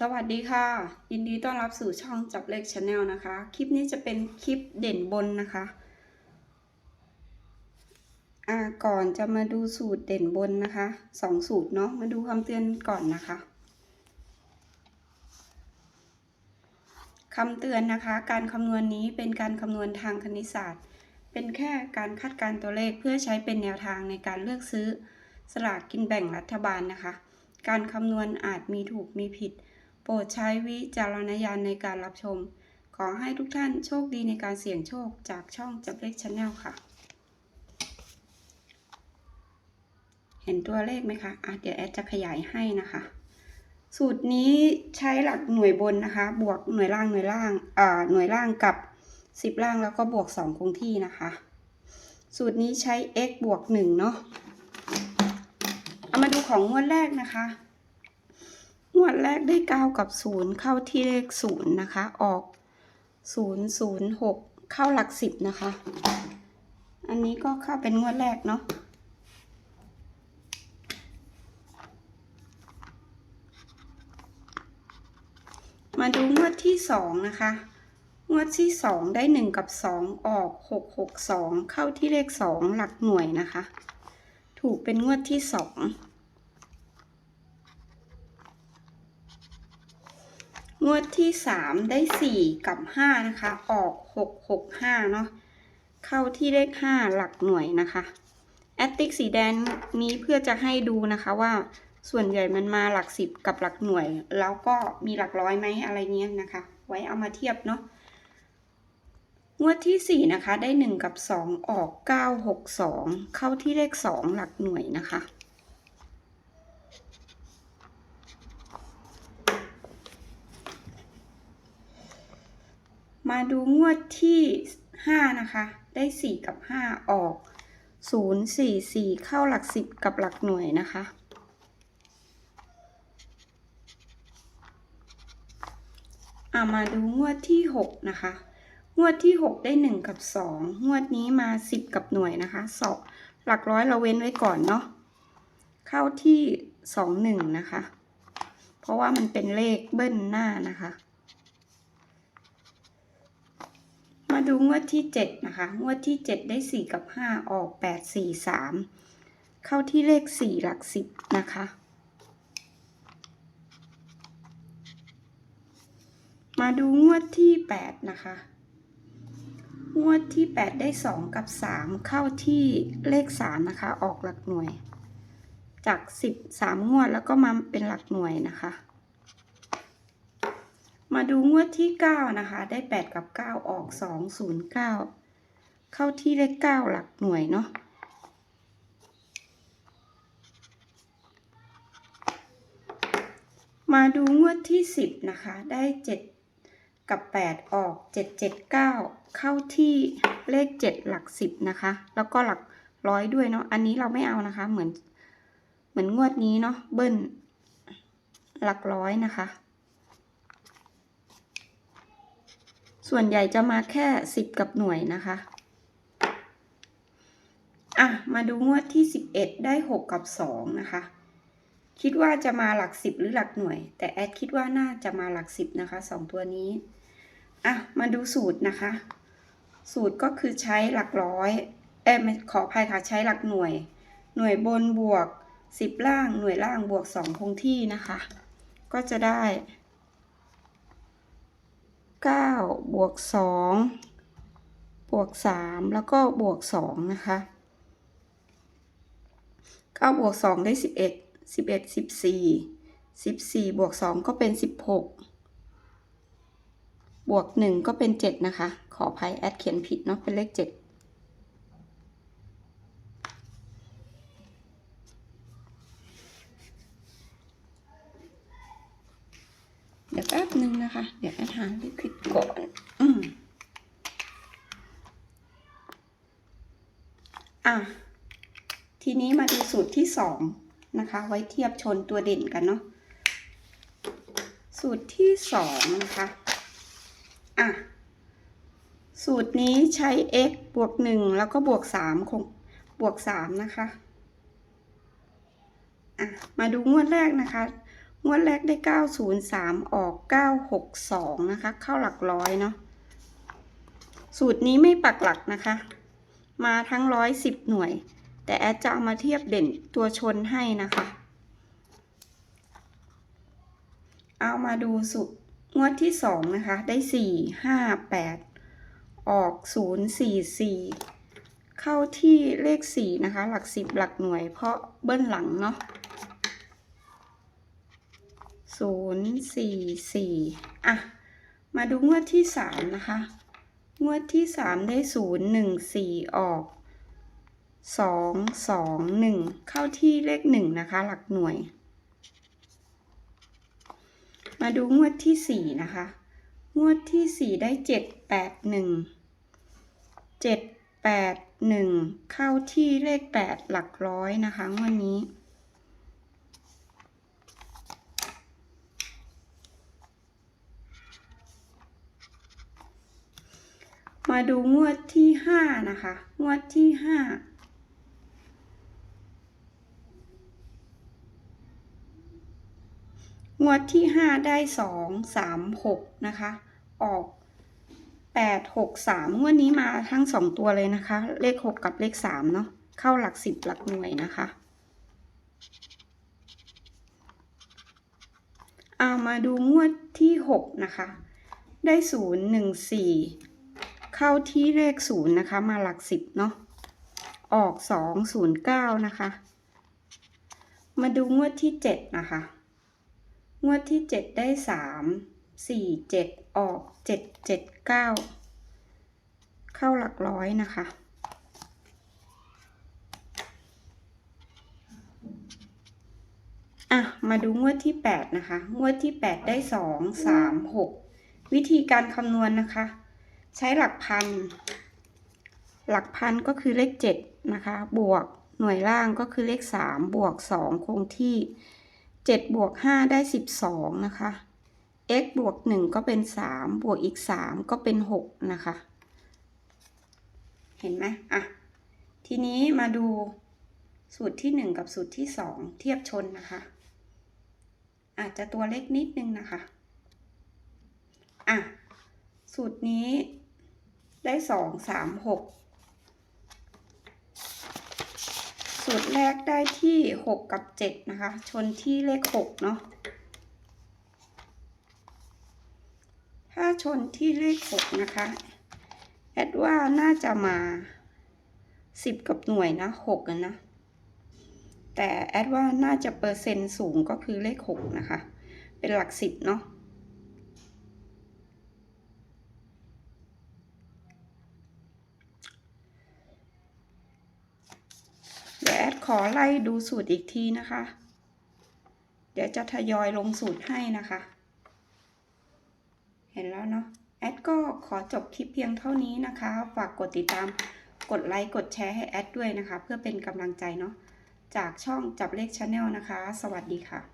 สวัสดีค่ะ ยินดีต้อนรับสู่ช่องจับเลขชาแนลนะคะ คลิปนี้จะเป็นคลิปเด่นบนนะคะอ่าก่อนจะมาดูสูตรเด่นบนนะคะสองสูตรเนาะมาดูคำเตือนก่อนนะคะคำเตือนนะคะ การคำนวณนี้เป็นการคำนวณทางคณิตศาสตร์ เป็นแค่การคาดการตัวเลขเพื่อใช้เป็นแนวทางในการเลือกซื้อ สลากกินแบ่งรัฐบาลนะคะ การคำนวณอาจมีถูกมีผิด โปรดใช้วิจารณญาณในการรับชม ขอให้ทุกท่านโชคดีในการเสี่ยงโชคจากช่องจับเลขชาแนลค่ะ เห็นตัวเลขไหมคะอะเดี๋ยวแอดจะขยายให้นะคะ สูตรนี้ใช้หลักหน่วยบนนะคะ บวกหน่วยล่างหน่วยล่างอ่าหน่วยล่างกับ 10 ล่างแล้วก็บวก 2 คงที่นะคะ สูตรนี้ใช้ x บวก1เนาะเอามาดูของงวดแรกนะคะ งวดแรกได้9กับ0เข้าที่เลข0นะคะ ออก0 0 6เข้าหลัก10นะคะ อันนี้ก็เข้าเป็นงวดแรกเนาะมาดูงวดที่สองนะคะ งวดที่สองได้หนึ่งกับสองออกหกหกสองเข้าที่เลขสองหลักหน่วยนะคะ ถูกเป็นงวดที่สอง งวดที่สามได้สี่กับห้านะคะ ออกหกหกห้าเนาะ เข้าที่เลขห้าหลักหน่วยนะคะ แอตติกสีแดงนี้เพื่อจะให้ดูนะคะว่าส่วนใหญ่มันมาหลักสิบกับหลักหน่วย แล้วก็มีหลักร้อยไหมอะไรเงี้ยนะคะ ไว้เอามาเทียบเนาะงวดที่สี่นะคะ ได้หนึ่งกับสองออกเก้าหกสองเข้าที่เลขสองหลักหน่วยนะคะ มาดูงวดที่ห้านะคะ ได้สี่กับห้าออกศูนย์สี่สี่เข้าหลักสิบกับหลักหน่วยนะคะ อ่ามาดูงวดที่หกนะคะ งวดที่หกได้หนึ่งกับสองงวดนี้มาสิบกับหน่วยนะคะสองหลักร้อยเราเว้นไว้ก่อนเนาะ เข้าที่สองหนึ่งนะคะ เพราะว่ามันเป็นเลขเบิ้ลหน้านะคะ มาดูงวดที่เจ็ดนะคะ งวดที่เจ็ดได้สี่กับห้าออกแปดสี่สามเข้าที่เลขสี่หลักสิบนะคะ มาดูงวดที่ 8 นะคะ งวดที่ 8 ได้ 2 กับ 3 เข้าที่เลข 3 นะคะ ออกหลักหน่วย จาก 10 3 งวดแล้วก็มาเป็นหลักหน่วยนะคะ มาดูงวดที่ 9 นะคะ ได้ 8 กับ 9 ออก 2 0 9 เข้าที่เลข9หลักหน่วยเนาะมาดูงวดที่ 10 นะคะ ได้ 7 กับ 8 ออก 7 7 9 เข้าที่เลข 7 หลัก 10 นะคะ แล้วก็หลักร้อยด้วยเนาะ อันนี้เราไม่เอานะคะ เหมือน เหมือนงวดนี้เนาะ เบิ้ล หลักร้อยนะคะ ส่วนใหญ่จะมาแค่10กับหน่วยนะคะ อะ มาดูงวดที่11ได้6กับ2นะคะ คิดว่าจะมาหลักสิบหรือหลักหน่วย แต่แอดคิดว่าน่าจะมาหลักสิบนะคะสองตัวนี้ อะ มาดูสูตรนะคะ สูตรก็คือใช้หลักร้อยเอ้ยขออภัยค่ะใช้หลักหน่วย หน่วยบนบวกสิบล่างหน่วยล่างบวกสองคงที่นะคะ ก็จะได้ 9บวก2บวก3แล้วก็บวก2นะคะ9บวก2ได้ 11 11 14 14บวก2ก็เป็น 16 บวก 1 ก็เป็น 7 นะคะ ขออภัยแอดเขียนผิดเนาะเป็นเลข 7 นึ่งนะคะ เดี๋ยวแอดหาเลขผิดก่อนอืมอะ ทีนี้มาดูสูตรที่สองนะคะ ไว้เทียบชนตัวเด่นกันเนาะ สูตรที่สองนะคะ อะ สูตรนี้ใช้ x บวกหนึ่งแล้วก็บวกสามคงบวกสามนะคะ อะ มาดูงวดแรกนะคะ งวดแรกได้ 903 ออก 962 นะคะ เข้าหลักร้อยเนาะ สูตรนี้ไม่ปักหลักนะคะ มาทั้งร้อยสิบหน่วย แต่แอดจะเอามาเทียบเด่นตัวชนให้นะคะ เอามาดูสุดงวดที่สองนะคะ ได้สี่ห้าแปดออกศูนย์สี่สี่เข้าที่เลขสี่นะคะ หลักสิบหลักหน่วย เพราะเบิ้ลหลังเนาะ ศูนย์สี่สี่อะ มาดูงวดที่สามนะคะ งวดที่สามได้ศูนย์หนึ่งสี่ออกสองสองหนึ่งเข้าที่เลขหนึ่งนะคะ หลักหน่วย มาดูงวดที่สี่นะคะ งวดที่สี่ได้เจ็ดแปดหนึ่งเจ็ดแปดหนึ่งเข้าที่เลขแปดหลักร้อยนะคะ งวดนี้ มาดูงวดที่ห้านะคะ งวดที่ห้างวดที่ห้าได้สองสามหกนะคะ ออกแปดหกสามงวดนี้มาทั้งสองตัวเลยนะคะ เลขหกกับเลขสามเนาะเข้าหลักสิบหลักหน่วยนะคะเอามาดูงวดที่หกนะคะ ได้ศูนย์หนึ่งสี่ เข้าที่เลขศูนย์นะคะ มาหลักสิบเนาะออกสองศูนย์เก้านะคะ มาดูงวดที่เจ็ดนะคะ งวดที่เจ็ดได้สามสี่เจ็ดออกเจ็ดเจ็ดเก้าเข้าหลักร้อยนะคะ อะ มาดูงวดที่แปดนะคะ งวดที่แปดได้สองสามหกวิธีการคำนวณนะคะ ใช้หลักพัน หลักพันก็คือเลขเจ็ดนะคะ บวกหน่วยล่างก็คือเลขสามบวกสองคงที่เจ็ดบวกห้าได้สิบสองนะคะ x บวกหนึ่งก็เป็นสามบวกอีกสามก็เป็นหกนะคะ เห็นไหมอะ ทีนี้มาดูสูตรที่หนึ่งกับสูตรที่สองเทียบชนนะคะ อาจจะตัวเล็กนิดนึงนะคะ อะ สูตรนี้ ได้สองสามหกสูตรแรกได้ที่หกกับเจ็ดนะคะ ชนที่เลขหกเนาะถ้าชนที่เลขหกนะคะแอดว่าน่าจะมาสิบกับหน่วยนะหกนะ แต่แอดว่าน่าจะเปอร์เซ็นต์สูงก็คือเลขหกนะคะ เป็นหลักสิบเนาะ เดี๋ยวแอด ขอไล่ดูสูตรอีกทีนะคะ เดี๋ยวจะทยอยลงสูตรให้นะคะ เห็นแล้วเนาะแอดก็ขอจบคลิปเพียงเท่านี้นะคะ ฝากกดติดตามกดไลค์กดแชร์ให้แอดด้วยนะคะ เพื่อเป็นกำลังใจเนาะจากช่องจับเลขชาแนลนะคะ สวัสดีค่ะ